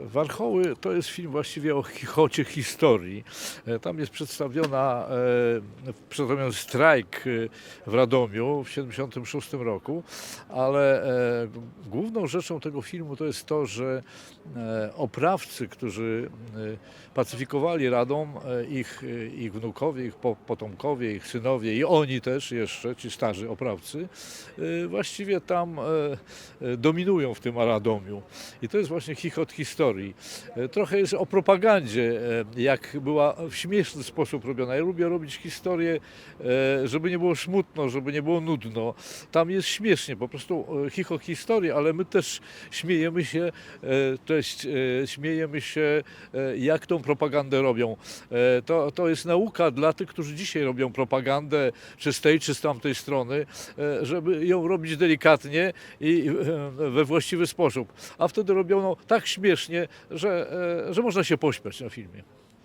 Warchoły to jest film właściwie o chichocie historii. E, Tam jest przedstawiona, e, przedstawiony strajk e, w Radomiu w 1976 roku, ale główną rzeczą tego filmu to jest to, że oprawcy, którzy pacyfikowali Radom, ich, ich wnukowie, ich po- potomkowie, ich synowie i oni też jeszcze, ci starzy oprawcy, właściwie tam dominują w tym Radomiu. I to jest właśnie chichot historii. E, Trochę jest o propagandzie, e, jak była w śmieszny sposób robiona. Ja lubię robić historię, e, żeby nie było smutno, żeby nie było nudno. Tam jest śmiesznie, po prostu chichot historii, ale my też śmiejemy się, też śmiejemy się, jak tą propagandę robią. To, to jest nauka dla tych, którzy dzisiaj robią propagandę, czy z tej, czy z tamtej strony, żeby ją robić delikatnie i we właściwy sposób. A wtedy robiono tak śmiesznie, że, e, że można się pośmiać na filmie.